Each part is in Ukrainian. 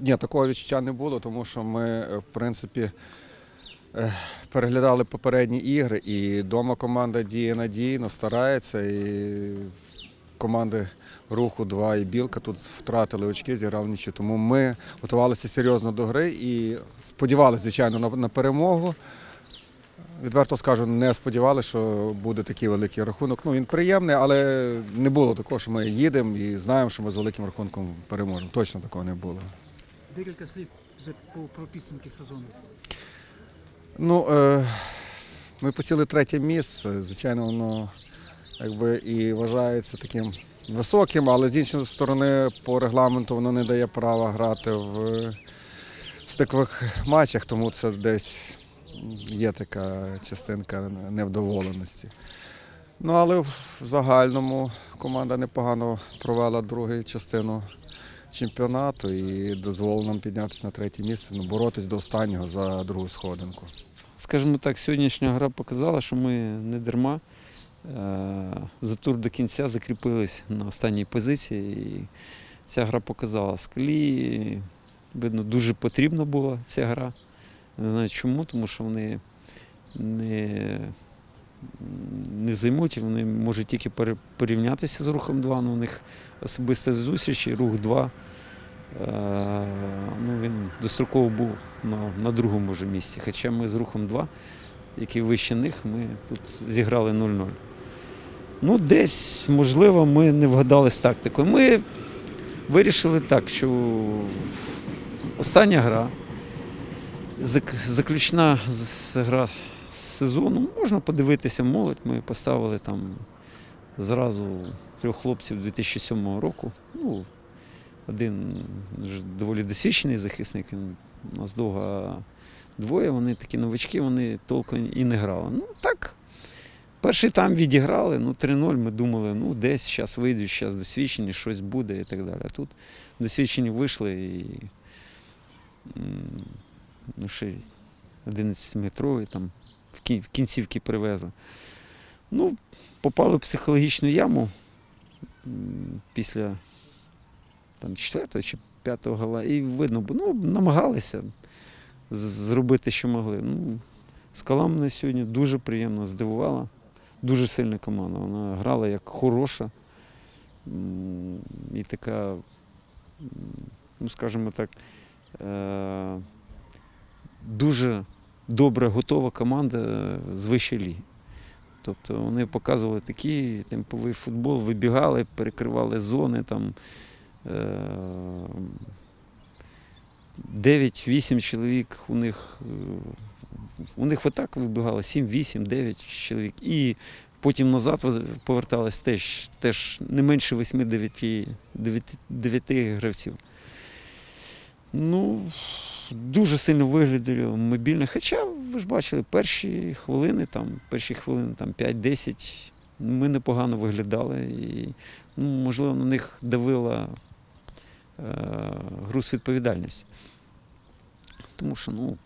Ні, такого відчуття не було, тому що ми, е, в принципі, е, переглядали попередні ігри, і вдома команда діє надійно, старається. І команди руху 2 і Білка тут втратили очки, зіграли нічого. Тому ми готувалися серйозно до гри і сподівалися, звичайно, на перемогу. Відверто скажу, не сподівалися, що буде такий великий рахунок. Ну, він приємний, але не було такого, що ми їдемо і знаємо, що ми з великим рахунком переможемо. Точно такого не було. Декілька слів вже про підсумки сезону. Ну, е, ми посіли третє місце. Звичайно, воно якби і вважається таким високим, але з іншої сторони, по регламенту воно не дає права грати в стикових матчах, тому це десь є така частинка невдоволеності. Ну, але в загальному команда непогано провела другу частину чемпіонату і дозволила нам піднятися на третє місце, ну, боротись до останнього за другу сходинку. Скажімо так, сьогоднішня гра показала, що ми не дарма е, за тур до кінця закріпились на останній позиції. І ця гра показала скалі. Видно, дуже потрібна була ця гра. Не знаю чому, тому що вони не, не займуть, вони можуть тільки порівнятися з рухом 2. Ну, у них особиста зустріч, і рух 2. Е, ну, він достроково був на, на другому вже місці. Хоча ми з рухом 2, який вище них, ми тут зіграли 0-0. Ну, десь, можливо, ми не вгадали з тактикою. Ми вирішили так, що остання гра, зак- заключна гра сезону, можна подивитися молодь. Ми поставили там зразу трьох хлопців 2007 року. Ну, один доволі досвідчений захисник, він у нас довго двоє, вони такі новички, вони толком і не грали. Ну так, перший там відіграли, ну 3-0, ми думали, ну десь зараз вийдуть, зараз досвідчені, щось буде і так далі. А тут досвідчені вийшли і ну, ще 11-метровий там в кінцівки привезли. Ну, попали в психологічну яму після там, четвертого чи п'ятого гола, і видно, ну, намагалися зробити, що могли. Ну, скала мене сьогодні дуже приємно здивувала. Дуже сильна команда. Вона грала як хороша. І така, ну скажімо так, е- дуже добре готова команда е, з вищої ліги. Тобто вони показували такий темповий футбол, вибігали, перекривали зони там. 9-8 чоловік у них е, у них в атаку вибігало 7, 8, 9 чоловік. І потім назад повертались теж, теж не менше 8-9 9, 9 гравців. Ну, дуже сильно виглядали мобільно. Хоча, ви ж бачили, перші хвилини, там, перші хвилини там, 5-10 ми непогано виглядали. І, ну, можливо, на них давила е, груз відповідальності. Тому що ну,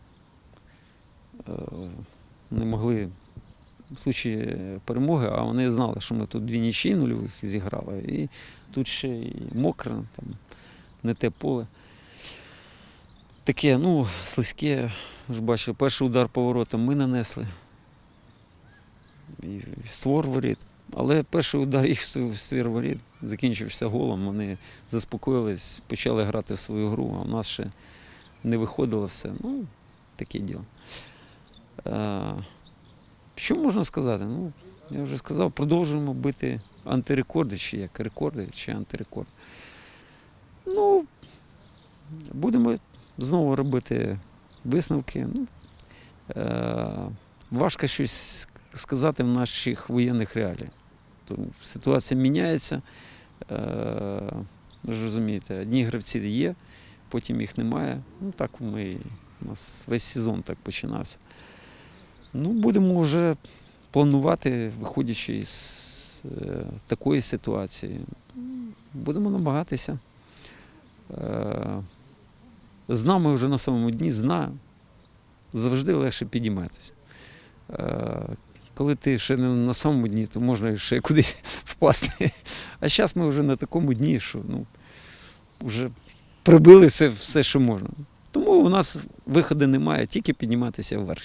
е, не могли в случаї перемоги, а вони знали, що ми тут дві нічі нульових зіграли, і тут ще і мокре, там, не те поле. Таке, ну, слизьке, ж бачили, перший удар поворотом ми нанесли. І створ воріт. Але перший удар їх в ствір воріт закінчився голом. Вони заспокоїлись, почали грати в свою гру, а у нас ще не виходило все. Ну, таке діло. Е, що можна сказати? Ну, я вже сказав, продовжуємо бити антирекорди, чи як рекорди, чи антирекорд. Ну, будемо знову робити висновки. Ну, е, важко щось сказати в наших воєнних реаліях. Тому ситуація міняється. Е, ви розумієте, одні гравці є, потім їх немає. Ну так ми, у нас весь сезон так починався. Ну, будемо вже планувати, виходячи із е, такої ситуації. Будемо намагатися. Е, з нами вже на самому дні, знаю, завжди легше підійматися. Коли ти ще не на самому дні, то можна ще кудись впасти. А зараз ми вже на такому дні, що ну, вже прибили все, все, що можна. Тому у нас виходу немає, тільки підніматися вверх.